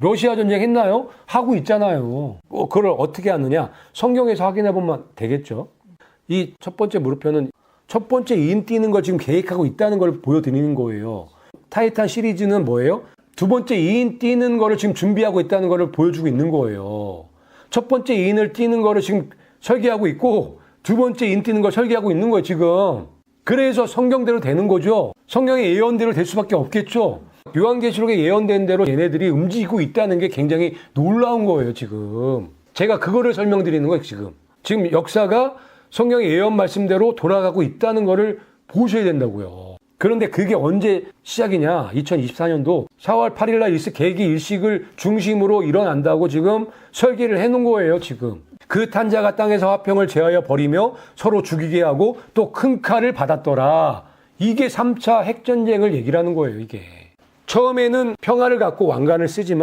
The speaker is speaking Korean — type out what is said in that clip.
러시아 전쟁 했나요? 하고 있잖아요. 어, 그걸 어떻게 하느냐? 성경에서 확인해 보면 되겠죠. 이 첫 번째 물음표는 첫 번째 인 띄는 걸 지금 계획하고 있다는 걸 보여드리는 거예요. 타이탄 시리즈는 뭐예요? 두 번째 2인 뛰는 거를 지금 준비하고 있다는 거를 보여주고 있는 거예요. 첫 번째 2인을 뛰는 거를 지금 설계하고 있고 두 번째 2인 뛰는 걸 설계하고 있는 거예요, 지금. 그래서 성경대로 되는 거죠. 성경의 예언대로 될 수밖에 없겠죠. 요한계시록에 예언된 대로 얘네들이 움직이고 있다는 게 굉장히 놀라운 거예요, 지금. 제가 그거를 설명드리는 거예요, 지금. 지금 역사가 성경의 예언 말씀대로 돌아가고 있다는 거를 보셔야 된다고요. 그런데 그게 언제 시작이냐? 2024년도 4월 8일 날 일식 계기 일식을 중심으로 일어난다고 지금 설계를 해 놓은 거예요, 지금. 그 탄자가 땅에서 화평을 제하여 버리며 서로 죽이게 하고 또 큰 칼을 받았더라. 이게 3차 핵전쟁을 얘기를 하는 거예요, 이게. 처음에는 평화를 갖고 왕관을 쓰지만